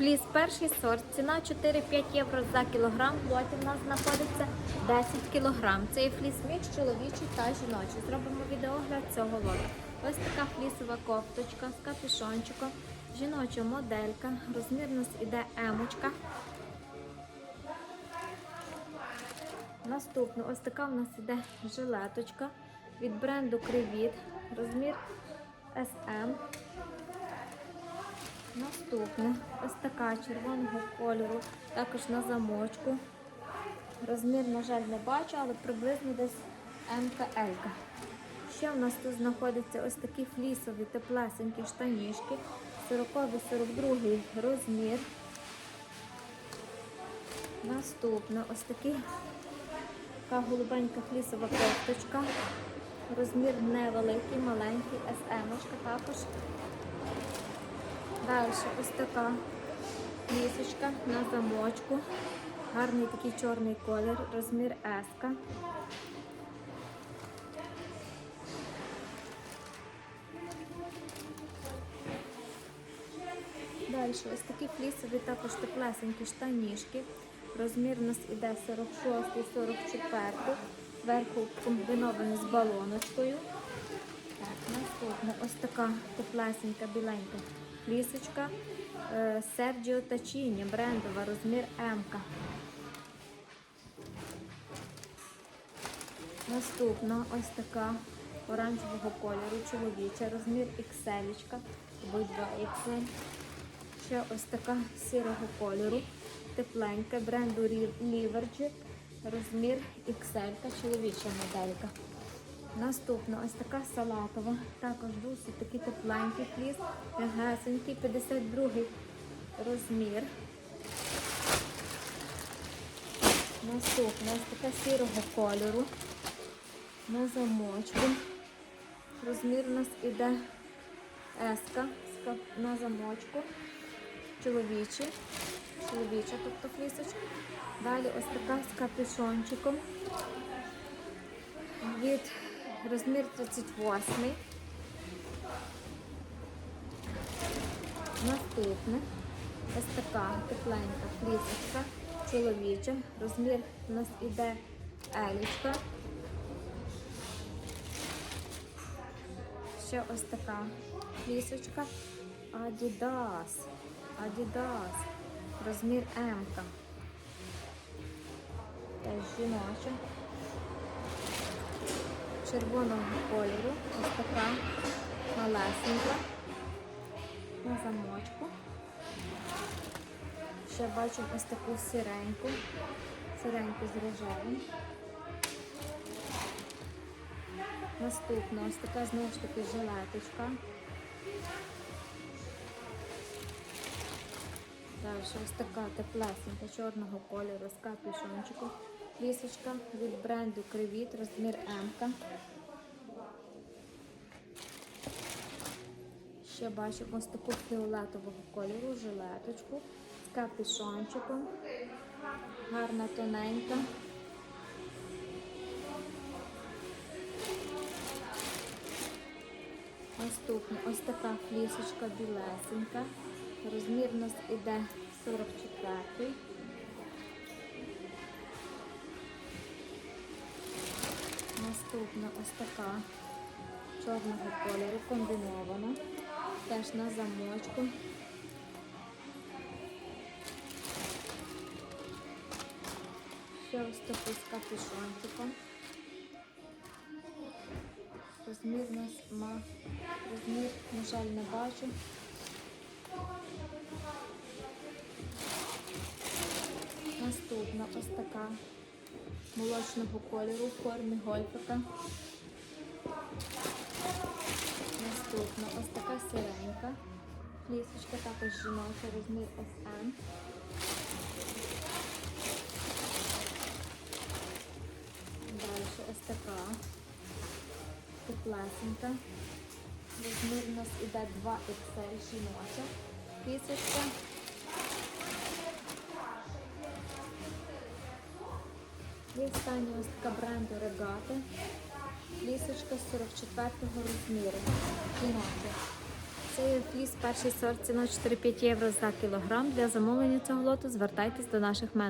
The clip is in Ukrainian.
Фліс перший сорт, ціна 4-5 євро за кілограм. В лоті в нас знаходиться 10 кілограм. Це є фліс мікс чоловічий та жіночий. Зробимо відеогляд цього лоту. Ось така флісова кофточка з капюшончиком, жіноча моделька. Розмір у нас іде емочка. Наступно ось така в нас іде жилеточка від бренду Кривіт. Розмір SM. Наступне ось така червоного кольору, також на замочку. Розмір, на жаль, не бачу, але приблизно десь МКЛ. Ще в нас тут знаходяться ось такі флісові теплесенькі штанішки, 40-42 розмір. Наступне ось такі така голубенька флісова кофточка. Розмір невеликий, маленький, СМ також. Далі ось така лісочка на замочку. Гарний такий чорний колір, розмір S. Далі ось такі флісові також теплесенькі штанішки. Розмір у нас іде 46-44. Зверху комбінований з балоночкою. Так, наступна ось така теплесенька, біленька флісочка. Е, Sergio Tacchini, брендова, розмір М. Наступна ось така оранжевого кольору, чоловіча, розмір XL, або 2XL. Ще ось така сірого кольору, тепленька, бренду Livergy, розмір XL, чоловіча моделька. Наступна ось така салатова, також досить такий тепленький фліс, гесенький, 52 розмір. Наступна ось така сірого кольору на замочку. Розмір у нас іде еска на замочку. Чоловічий, чоловіча, тобто флісочка. Далі ось така з капюшончиком від розмір 38. Наступне ось така тепленька флісочка чоловіча. Розмір у нас іде елічка. Ще ось така флісочка Adidas. Adidas. Розмір М. Теж жіноча червоного кольору. Ось така малесенька на замочку. Ще бачу ось таку сиреньку, сиреньку з рожевим. Наступна ось така знову ж таки жилеточка. Далі ось така теплесенька чорного кольору з капюшончиком. Лісочка від бренду Кривіт, розмір М. Ще бачимо ось таку фіолетового кольору, жилеточку з капюшончиком. Гарна тоненька. Наступна ось така флісочка білесенька. Розмір у нас іде 44 Наступна ось така чорного кольору, комбінована. Теж на замочку. Ще ось таку з капюшончиком. Розмір у нас ма. Розмір, на жаль, не бачу. Наступна ось така молочного кольору в формі гольфика. Наступна ось така сиренька. Флісочка також жіноча, розмір SM. Далі ось така теплесенька. Розмір у нас іде 2XL жіноча. Флісочка. І остання ось така бренду регати. Лісочка з 44-го розміру. Кіноти. Це є фліс перший сорт ціною 4-5 євро за кілограм. Для замовлення цього лоту звертайтесь до наших менеджерів.